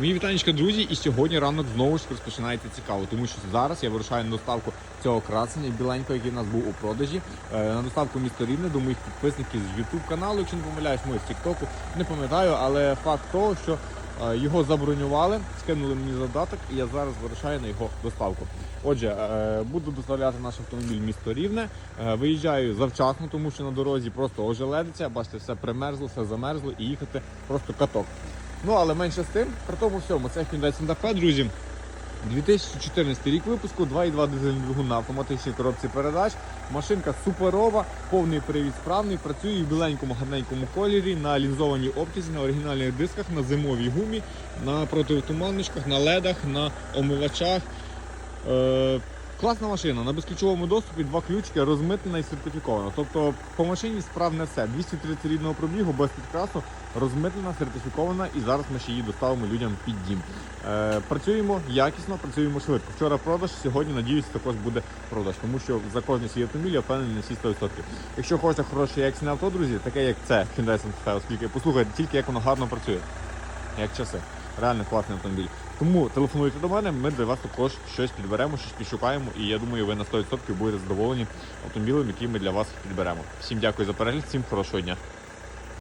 Мої вітанечка, друзі, і сьогодні ранок знову ж розпочинається цікаво, тому що зараз я вирушаю на доставку цього красення біленького, який у нас був у продажі. е, На доставку місто Рівне до моїх підписників з YouTube каналу, якщо не помиляюсь, ми з Тіктоку. Не пам'ятаю, але факт того, що е, його забронювали, скинули мені задаток, і я зараз вирушаю на його доставку. Отже, е, буду доставляти наш автомобіль місто Рівне. Виїжджаю завчасно, тому що на дорозі просто ожеледиться. Бачите, все примерзло, все замерзло і їхати просто каток. Ну але менше з тим, при тому всьому, це Hyundai Santa Fe, друзі. 2014 рік випуску, 2,2 дизельний двигун на автоматичній коробці передач. Машинка суперова, повний привід справний, працює в біленькому гарненькому кольорі, на лінзованій оптиці, на оригінальних дисках, на зимовій гумі, на протитуманничках, на ледах, на омивачах. Е, класна машина на безключовому доступі, два ключики, розмитнена і сертифікована. Тобто по машині справне все. 230 рідного пробігу без підкрасу, розмитнена, сертифікована, і зараз ми ще її доставимо людям під дім. Е, працюємо якісно, працюємо швидко. Вчора продаж, сьогодні надіюсь, також буде продаж, тому що за кожний свій автомобіль я впевнений на всі 100%. Якщо хочете хороше якісне авто, друзі, таке як це Hyundai Santa Fe, оскільки послухайте тільки як воно гарно працює, як часи. Реально класний автомобіль. Тому телефонуйте до мене, ми для вас також щось підберемо, щось підшукаємо, і я думаю, ви на 100% будете задоволені автомобілем, який ми для вас підберемо. Всім дякую за перегляд, всім хорошого дня.